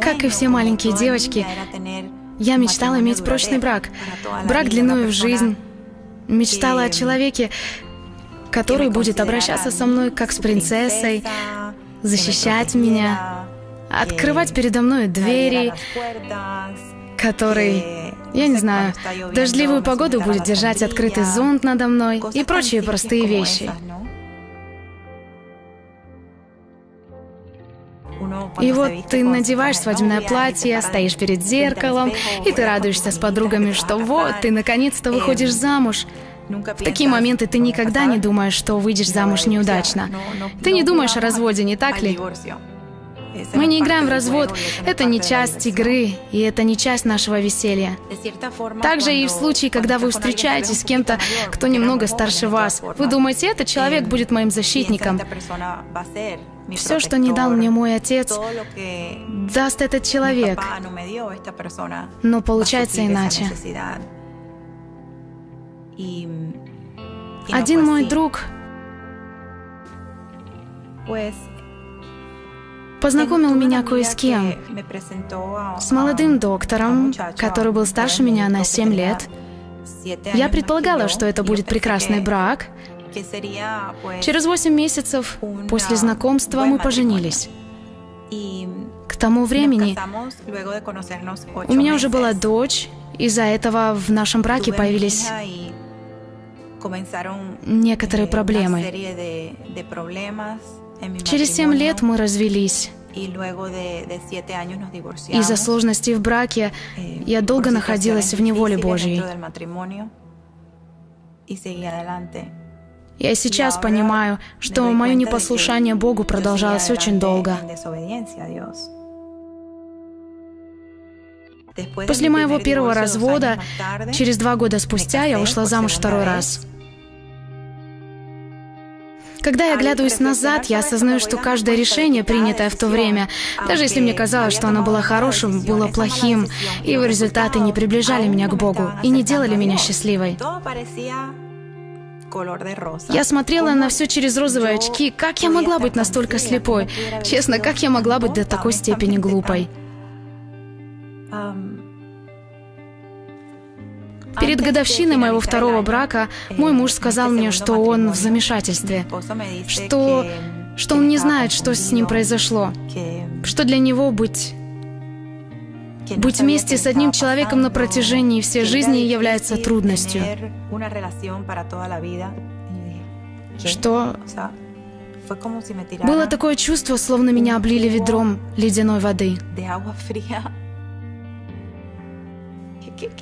Как и все маленькие девочки, я мечтала иметь прочный брак, брак длиною в жизнь. Мечтала о человеке, который будет обращаться со мной как с принцессой, защищать меня, открывать передо мной двери, который, я не знаю, дождливую погоду будет держать открытый зонт надо мной и прочие простые вещи. И вот ты надеваешь свадебное платье, стоишь перед зеркалом, и ты радуешься с подругами, что вот, ты наконец-то выходишь замуж. В такие моменты ты никогда не думаешь, что выйдешь замуж неудачно. Ты не думаешь о разводе, не так ли? Мы не играем в развод, это не часть игры, и это не часть нашего веселья. Также и в случае, когда вы встречаетесь с кем-то, кто немного старше вас, вы думаете, этот человек будет моим защитником. Все, что не дал мне мой отец, даст этот человек. Но получается иначе. Один мой друг познакомил меня кое с кем. С молодым доктором, который был старше меня на 7 лет. Я предполагала, что это будет прекрасный брак. Через 8 месяцев после знакомства мы поженились. К тому времени у меня уже была дочь, из-за этого в нашем браке появились некоторые проблемы. Через семь лет мы развелись. Из-за сложностей в браке eh, я долго находилась в неволе Божьей. Я сейчас понимаю, что мое непослушание Богу продолжалось очень долго. После моего первого развода, через два года спустя, я ушла замуж второй раз. Когда я оглядываюсь назад, я осознаю, что каждое решение, принятое в то время, даже если мне казалось, что оно было хорошим, было плохим, и его результаты не приближали меня к Богу и не делали меня счастливой. Я смотрела на все через розовые очки. Как я могла быть настолько слепой? Честно, как я могла быть до такой степени глупой? Перед годовщиной моего второго брака мой муж сказал мне, что он в замешательстве, что, что он не знает, что с ним произошло, что для него быть быть вместе с одним человеком на протяжении всей жизни является трудностью. Что было такое чувство, словно меня облили ведром ледяной воды.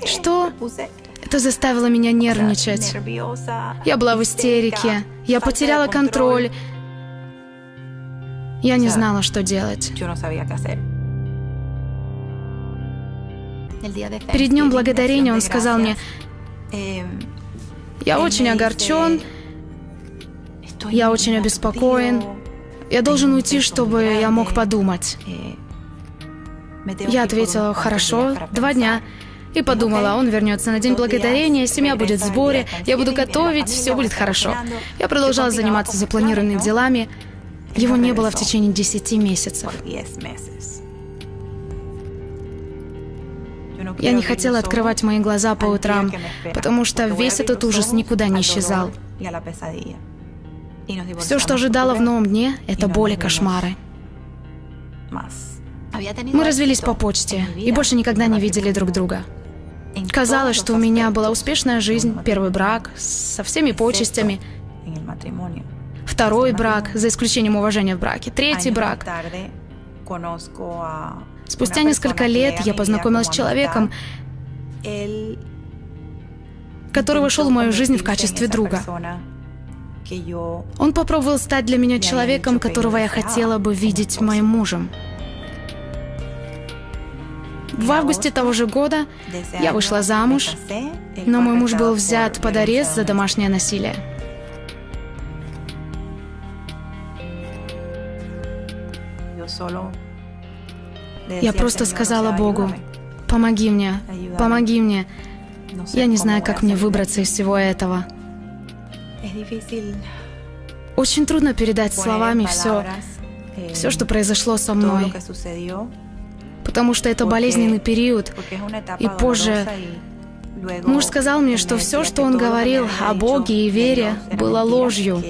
Что? Это заставило меня нервничать. Я была в истерике. Я потеряла контроль. Я не знала, что делать. Перед Днем Благодарения он сказал мне, «Я очень огорчен, я очень обеспокоен. Я должен уйти, чтобы я мог подумать». Я ответила, «Хорошо, два дня». И подумала, он вернется на День Благодарения, семья будет в сборе, я буду готовить, все будет хорошо. Я продолжала заниматься запланированными делами. Его не было в течение 10 месяцев. Я не хотела открывать мои глаза по утрам, потому что весь этот ужас никуда не исчезал. Все, что ожидало в новом дне, это боли, кошмары. Мы развелись по почте и больше никогда не видели друг друга. Казалось, что у меня была успешная жизнь, первый брак, со всеми почестями, второй брак, за исключением уважения в браке, третий брак. Спустя несколько лет я познакомилась с человеком, который вошел в мою жизнь в качестве друга. Он попробовал стать для меня человеком, которого я хотела бы видеть моим мужем. В августе того же года я вышла замуж, но мой муж был взят под арест за домашнее насилие. Я просто сказала Богу, помоги мне, помоги мне. Я не знаю, как мне выбраться из всего этого. Очень трудно передать словами все, все, что произошло со мной. Потому что это болезненный период. И позже муж сказал мне, что все, что он говорил о Боге и вере, было ложью.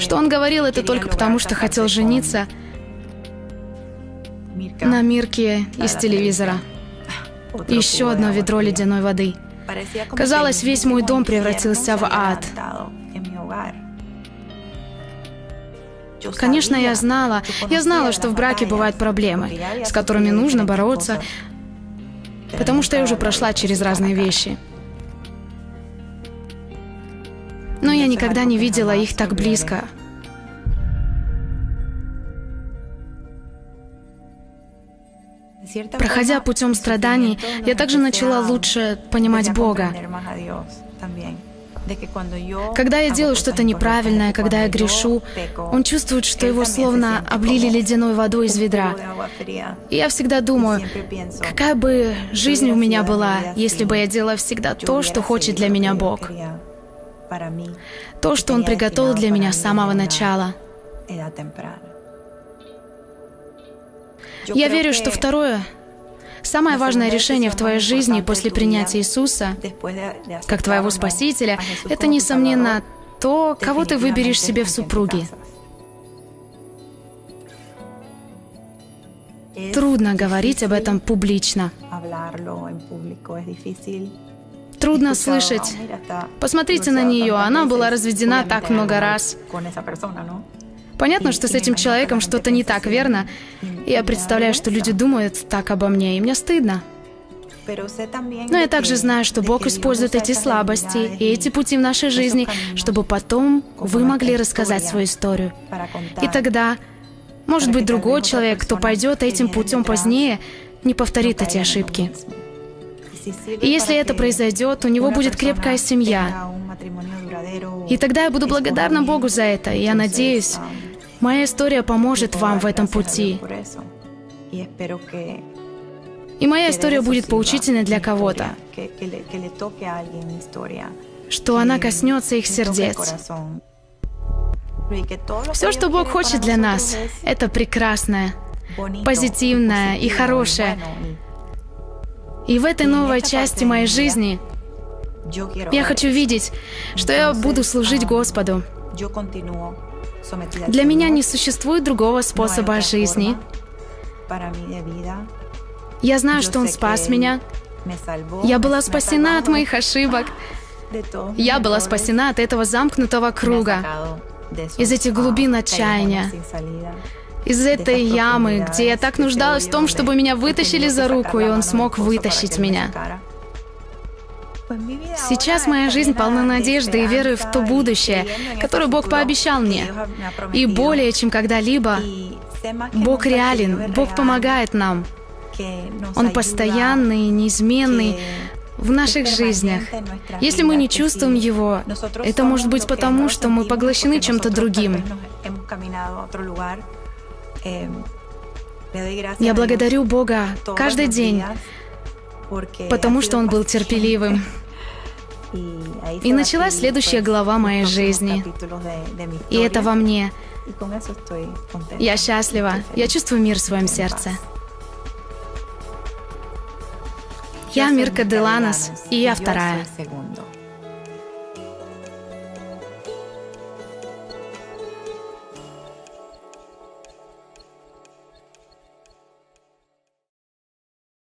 Что он говорил это только потому, что хотел жениться на Мирке из телевизора. Еще одно ведро ледяной воды. Казалось, весь мой дом превратился в ад. Конечно, я знала, я знала, что в браке бывают проблемы, с которыми нужно бороться, потому что я уже прошла через разные вещи. Но я никогда не видела их так близко. Проходя путем страданий, я также начала лучше понимать Бога. Когда я делаю что-то неправильное, когда я грешу, он чувствует, что его словно облили ледяной водой из ведра. И я всегда думаю, какая бы жизнь у меня была, если бы я делала всегда то, что хочет для меня Бог. То, что Он приготовил для меня с самого начала. Я верю, что второе Самое важное решение в твоей жизни после принятия Иисуса, как твоего Спасителя, это, несомненно, то, кого ты выберешь себе в супруги. Трудно говорить об этом публично. Трудно слышать. Посмотрите на нее, она была разведена так много раз. Понятно, что с этим человеком что-то не так, верно? Я представляю, что люди думают так обо мне, и мне стыдно. Но я также знаю, что Бог использует эти слабости и эти пути в нашей жизни, чтобы потом вы могли рассказать свою историю. И тогда, может быть, другой человек, кто пойдет этим путем позднее, не повторит эти ошибки. И если это произойдет, у него будет крепкая семья. И тогда я буду благодарна Богу за это, и я надеюсь, Моя история поможет вам в этом пути. И моя история будет поучительной для кого-то, что она коснется их сердец. Все, что Бог хочет для нас, это прекрасное, позитивное и хорошее. И в этой новой части моей жизни я хочу видеть, что я буду служить Господу. Для меня не существует другого способа жизни. Я знаю, что Он спас меня. Я была спасена от моих ошибок. Я была спасена от этого замкнутого круга, из этих глубин отчаяния, из этой ямы, где я так нуждалась в том, чтобы меня вытащили за руку, и Он смог вытащить меня. Сейчас моя жизнь полна надежды и веры в то будущее, которое Бог пообещал мне. И более чем когда-либо, Бог реален, Бог помогает нам. Он постоянный, неизменный в наших жизнях. Если мы не чувствуем Его, это может быть потому, что мы поглощены чем-то другим. Я благодарю Бога каждый день потому что он был терпеливым. И началась следующая глава моей жизни. И это во мне. Я счастлива. Я чувствую мир в своем сердце. Я Мирка Деланос, и я вторая.